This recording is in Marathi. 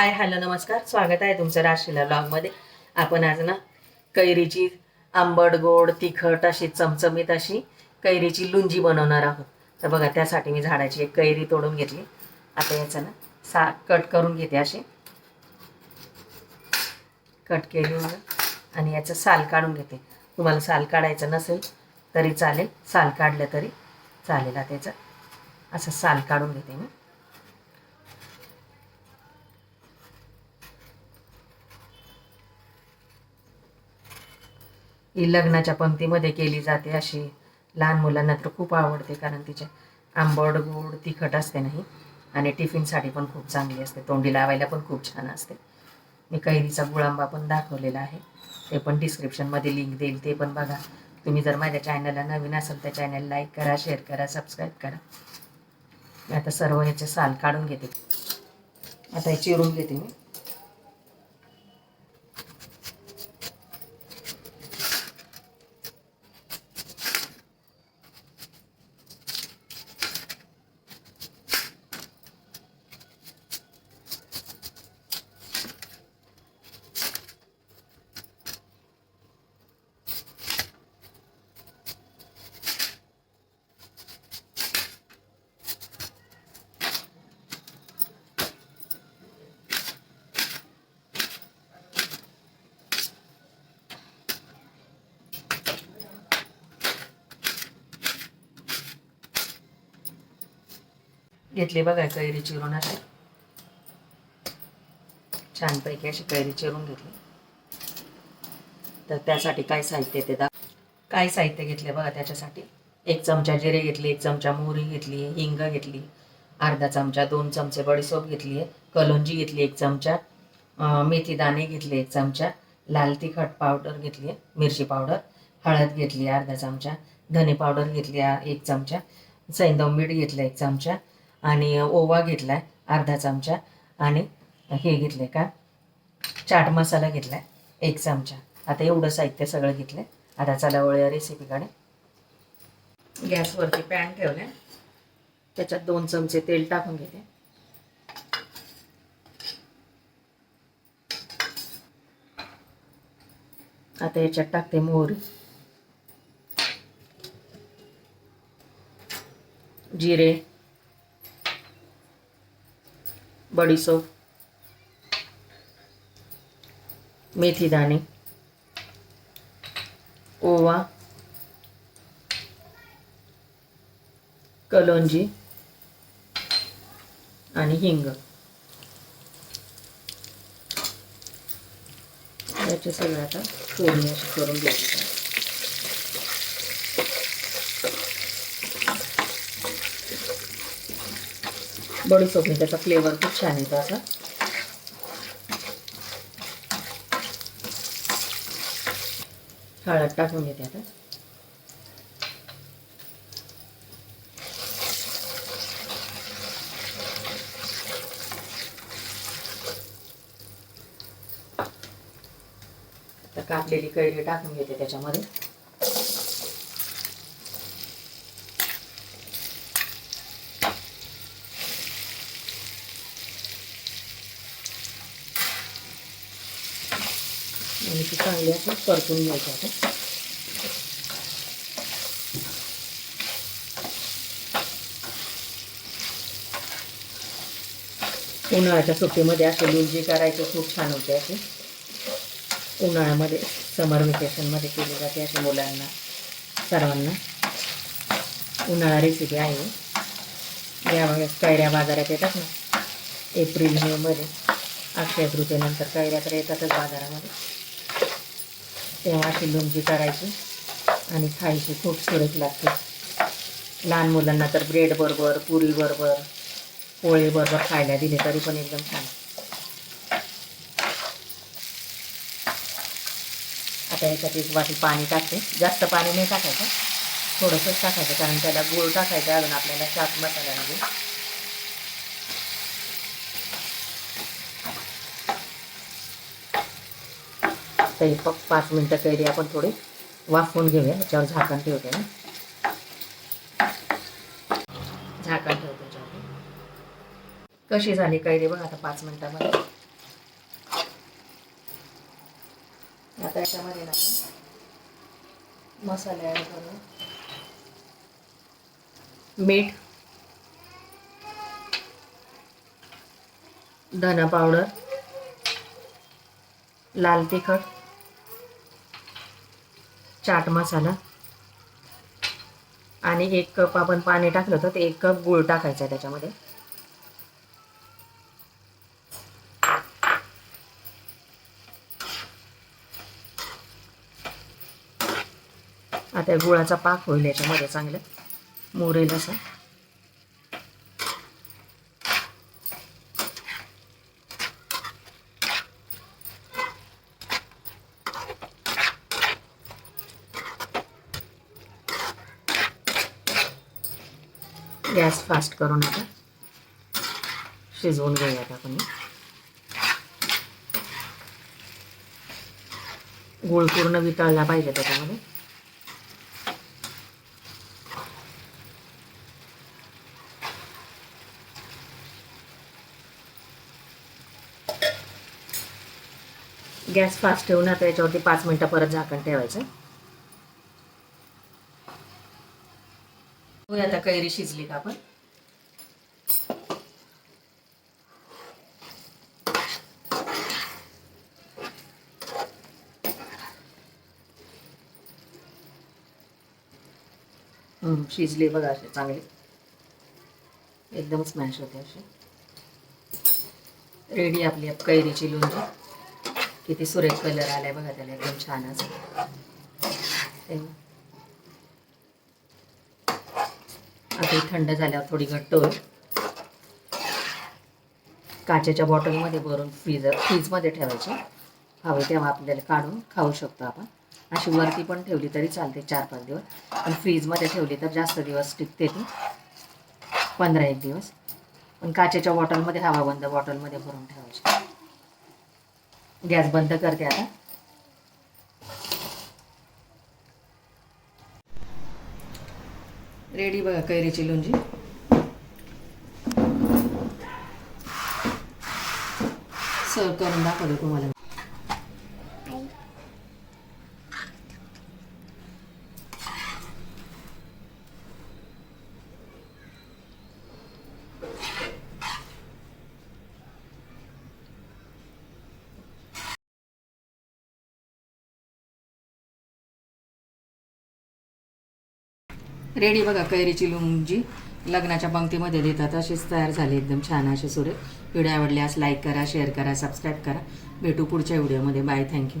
हाय हॅलो नमस्कार. स्वागत आहे तुमचं राशीला ब्लॉगमध्ये आपण आज ना कैरीची आंबट गोड तिखट अशी चमचमीत अशी कैरीची लुंजी बनवणार आहोत. तर बघा त्यासाठी मी झाडाची एक कैरी तोडून घेतली. आता याचं ना सा कट करून घेते अशी. कट केली आणि याचं साल काढून घेते. तुम्हाला साल काढायचं नसेल तरी चालेल. साल काढलं तरी चालेल आता त्याचं असं साल काढून घेते मी. ही लग्नाच्या पंक्तीमध्ये केली जाते अशी लहान मुलांना तर खूप आवडते कारण तिचे आंबट गोड तिखट असते नाही आणि टिफिनसाठी पण खूप चांगली असते. तोंडी लावायला पण खूप छान असते. मी कैरीचा गुळांबा पण दाखवलेला आहे. ते पण डिस्क्रिप्शनमध्ये लिंक देईल. ते पण बघा. तुम्ही जर माझ्या चॅनलला नवीन असाल तर चॅनल लाईक करा शेअर करा सबस्क्राईब करा. मी आता सर्व याचे साल काढून घेते. आता हे चिरून घेते मी. घेतली बघा कैरी चिरून अशी. छानपैकी अशी कैरी चिरून घेतली. तर त्यासाठी काय साहित्य ते दा काय साहित्य घेतले बघा त्याच्यासाठी? एक चमचा जिरे घेतली एक चमचा मोहरी घेतली हिंग घेतली अर्धा चमचा दोन चमचे बडीसोप घेतली आहे कलोंजी घेतली एक चमचा मेथी दाणे घेतले एक चमचा लाल तिखट पावडर घेतली आहे मिरची पावडर हळद घेतली अर्धा चमचा धने पावडर घेतली एक चमचा सैंदव मीठ घेतलं एक चमचा आणि ओवा घेतला आहे अर्धा चमचा. आणि हे घेतले का? चाट मसाला घेतला आहे एक चमचा. आता एवढं साहित्य सगळं घेतलं आता चला वळूया रेसिपीकडे गॅसवरती पॅन ठेवले त्याच्यात दोन चमचे तेल टाकून घेते. आता याच्यात टाकते मोहरी. जिरे. बडीसोप मेथीदाणे ओवा कलोंजी आणि हिंग. याचे सगळं आता फोडणी अशी करून घ्यायची बडीसोपने त्याचा फ्लेवर खूप छान येतो असा. हळद टाकून घेते आता. कापलेली कैरी टाकून घेते त्याच्यामध्ये. इथे चांगले चांगली असं परतून घ्यायचं आपण. उन्हाळ्याच्या सुट्टीमध्ये असं जे करायचं खूप छान होते असे उन्हाळ्यामध्ये समर वेकेशनमध्ये केली जाते अशा मुलांना सर्वांना. उन्हाळा रेसिपी आहे. या वेळेस कैऱ्या बाजारात येतात ना? एप्रिल मेमध्ये अक्षय तृतीयेनंतर कैऱ्या तर येतातच बाजारामध्ये. तेव्हा अशी लुंगी करायची आणि खायची खूप सुरेख लागते. लहान मुलांना तर ब्रेड बरोबर पुरी बरोबर पोळी बरोबर खायला दिले तरी पण एकदम छान. आता याच्यात एक वाटी पाणी टाकते. जास्त पाणी नाही टाकायचं. थोडंसंच टाकायचं कारण त्याला गूळ टाकायचं अजून आपल्याला चाट मसाल्यामध्ये म्हणजे. स्वयंपाक पाच मिनटं कैरी आपण थोडी वाफवून घेऊया. याच्यावर झाकण ठेवते ना. झाकण ठेवते कशी झाली कैरी बघ आता पाच मिनटामध्ये. आता याच्यामध्ये ना मसाले ॲड करू. मीठ. धना पावडर लाल तिखट. चाट मसाला. आणि एक कप आपण पाणी टाकलं होतं ते एक कप गूळ टाकायचा आहे त्याच्यामध्ये. आता गुळाचा पाक होईल याच्यामध्ये चांगलं. मोरेल असं. गॅस फास्ट करून आता शिजवून घेऊयात आपण गुळ पूर्ण वितळला पाहिजे त्याच्यामध्ये. गॅस फास्ट ठेवून आता याच्यावरती पाच मिनटं परत झाकण ठेवायचं. बघूया आता कैरी शिजली का आपण. शिजली बघा असे चांगले. एकदम स्मॅश होते असे रेडी आपली आप- कैरीची लोणची किती सुरेख कलर आलाय बघा त्याला एकदम छान असं ते आता थंड झाल्यावर थोडी घट्ट होईल. काचेच्या बॉटलमध्ये भरून फ्रीजर फ्रीजमध्ये ठेवायची. हवे तेव्हा आपल्याला काढून खाऊ शकतो आपण. अशी वरती पण ठेवली तरी चालते चार पाच दिवस. पण फ्रीजमध्ये ठेवली तर जास्त दिवस टिकते ती. पंधरा एक दिवस. पण काचेच्या बॉटलमध्ये हवा बंद बॉटलमध्ये भरून ठेवायची. गॅस बंद करते आता. रेडी बघा कैरीची लोणची सर्व करून दाखवतो तुम्हाला रेडी बघा कैरीची लोणची लग्नाच्या पंक्तीमध्ये देतात. अशीच तयार झाली एकदम छान असे सुरे व्हिडिओ आवडल्यास लाईक करा शेअर करा सबस्क्राईब करा. भेटू पुढच्या व्हिडिओमध्ये. Bye thank you